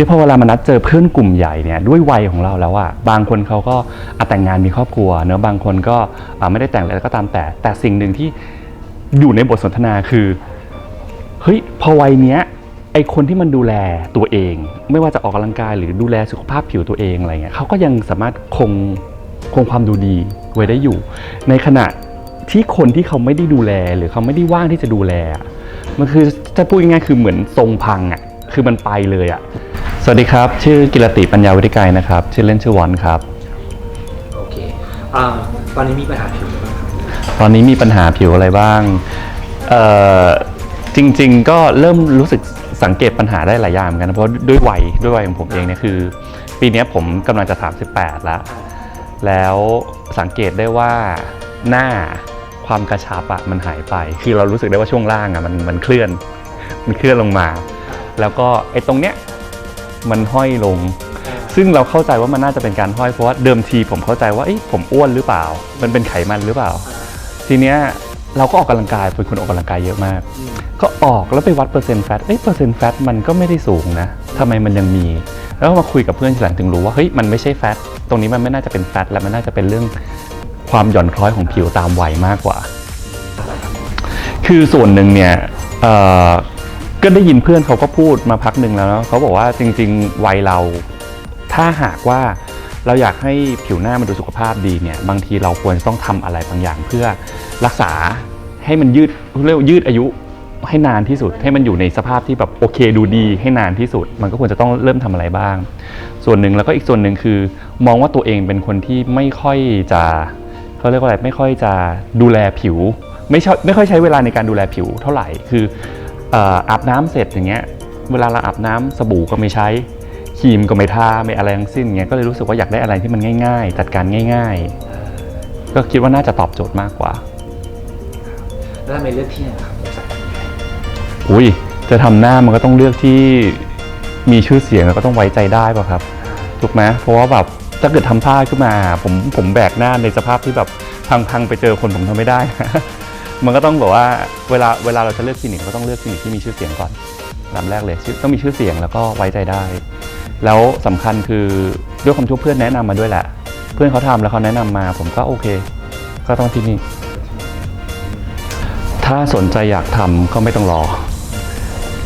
ที่พอเวลามานัดเจอเพื่อนกลุ่มใหญ่เนี่ยด้วยวัยของเราแล้วอะบางคนเขาก็อะแต่งงานมีครอบครัวเนอะบางคนก็อะไม่ได้แต่งอะไรก็ตามแต่ แต่สิ่งหนึ่งที่อยู่ในบทสนทนาคือเฮ้ยพอวัยเนี้ยไอคนที่มันดูแลตัวเอง ไม่ว่าจะออกกำลังกายหรือดูแลสุขภาพผิวตัวเองอะไรเงี้ยเขาก็ยังสามารถคงคงความดูดีไว้ได้อยู่ ในขณะที่คนที่เขาไม่ได้ดูแลหรือเขาไม่ได้ว่างที่จะดูแลอะมันคือจะพูดง่ายๆคือเหมือนทรงพังอะคือมันไปเลยอะ วัสดีครับ ชื่อกิรติปัญญาวิทิกายนะครับ ชื่อเล่นชื่อวอนครับ โอเคอ่าตอนนี้มีปัญหาผิวหรือเปล่าครับตอนนี้มีปัญหาผิวอะไรบ้างเอ่อจริง ๆ ก็เริ่มรู้สึกสังเกตปัญหาได้หลายอย่างเหมือนกันนะเพราะด้วยวัยด้วยวัยของผมเองเนี่ยคือ ปีเนี้ยผมกำลังจะ 38 แล้ว แล้วสังเกตได้ว่าหน้าความกระชับอะมันหายไป คือเรารู้สึกได้ว่าช่วงล่างอะมันมันเคลื่อน มันเคลื่อนลงมา แล้วก็ไอ้ตรงเนี้ย มันห้อยลง ซึ่งเราเข้าใจว่ามันน่าจะเป็นการห้อยเพราะว่าเดิมทีผมเข้าใจว่าเอ้ยผมอ้วนหรือเปล่า มันเป็นไขมันหรือเปล่า ทีเนี้ยเราก็ออกกำลังกายเป็นคนออกกำลังกายเยอะมาก ก็ออกแล้วไปวัดเปอร์เซ็นต์แฟตเอ้ยเปอร์เซ็นต์แฟตมันก็ไม่ได้สูงนะทำไมมันยังมี แล้วก็มาคุยกับเพื่อนทีหลังถึงรู้ว่าเฮ้ยมันไม่ใช่แฟตตรงนี้มันไม่น่าจะเป็นแฟตแล้วมันน่าจะเป็นเรื่องความหย่อนคล้อยของผิวตามวัยมากกว่า คือส่วนหนึ่งเนี่ยเอ่อ ก็ได้ยินเพื่อนเขาก็พูดมาพักหนึ่งแล้วเนอะเขาบอกว่าจริง ๆ วัยเรา ถ้าหากว่าเราอยากให้ผิวหน้ามันดูสุขภาพดีเนี่ยบางทีเราควรจะต้องทำอะไรบางอย่างเพื่อรักษาให้มันยืดเรียกว่ายืดอายุให้นานที่สุด ให้มันอยู่ในสภาพที่แบบโอเคดูดี ให้นานที่สุด มันก็ควรจะต้องเริ่มทำอะไรบ้าง ส่วนหนึ่งแล้วก็อีกส่วนหนึ่งคือ มองว่าตัวเองเป็นคนที่ไม่ค่อยจะเขาเรียกว่าอะไรไม่ค่อยจะดูแลผิว ไม่ชอบไม่ค่อยใช้เวลาในการดูแลผิวเท่าไหร่คือ อ่ออาบน้ำเสร็จอย่างเงี้ย เวลาเราอาบน้ำสบู่ก็ไม่ใช้ครีมก็ไม่ทาไม่อะไรทั้งสิ้นเงี้ยก็เลยรู้สึกว่าอยากได้อะไรที่มันง่าย ๆ จัดการง่าย ๆ ก็คิดว่าน่าจะตอบโจทย์มากกว่า แล้วทำไมเลือกที่ไหนครับบริษัทนี้อุ้ยจะทำหน้ามันก็ต้องเลือกที่มีชื่อเสียงแล้วก็ต้องไว้ใจได้ป่ะครับถูกไหมเพราะว่าแบบถ้าเกิดทำพลาดขึ้นมา ผมผมแบกหน้าในสภาพที่แบบพังๆไปเจอคนผมทำไม่ได้ มันก็ต้องแบบว่าเวลาเวลาเราจะเลือกคลินิกเราก็ต้องเลือกคลินิกที่มีชื่อเสียงก่อนลำแรกเลยชื่อต้องมีชื่อเสียงแล้วก็ไว้ใจได้ แล้วสำคัญคือด้วยความที่เพื่อนแนะนำมาด้วยแหละ เพื่อนเขาทำแล้วเขาแนะนำมา ผมก็โอเค ก็ต้องที่นี่ ถ้าสนใจอยากทำก็ไม่ต้องรอ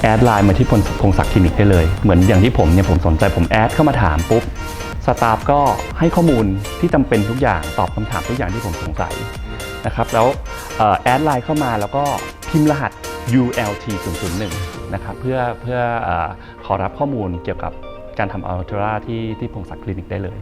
แอดไลน์มาที่พลพงศักดิ์คลินิกได้เลย เหมือนอย่างที่ผมเนี่ยผมสนใจผมแอดเข้ามาถามปุ๊บสตาฟก็ให้ข้อมูลที่จำเป็นทุกอย่างตอบคำถามทุกอย่างที่ผมสงสัย นะครับแล้วออแอดไลน์เข้ามาแล้วก็พิมพ์รหัส ULT 001นะครับเพื่อเพื่ออขอรับข้อมูลเกี่ยวกับการทำอัลตราที่ที่พงศักดิ์คลินิกได้เลย